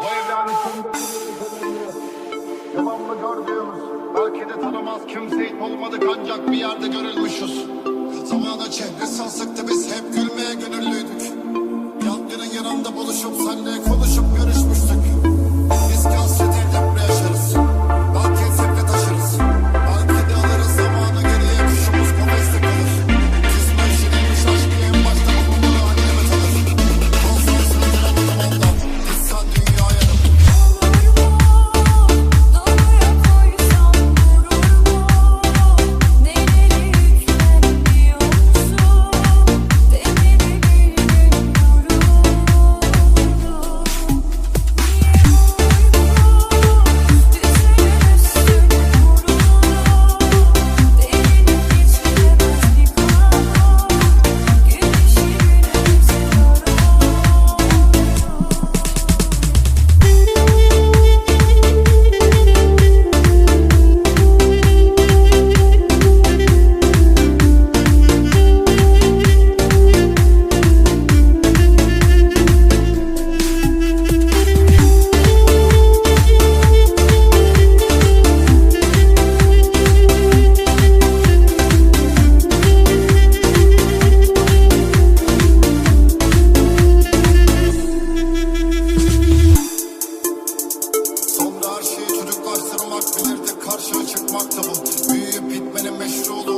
Bu içinde Devamlı gördüğümüz Belki de tanımaz kimseyi olmadık ancak bir yerde görülmüşüz. Zamana çehre salsak da biz hep gülmeye gönüllüydük. Yalnızın yanında buluşup seninle konuşup maktabım Büyüyüp bitmene meşru olur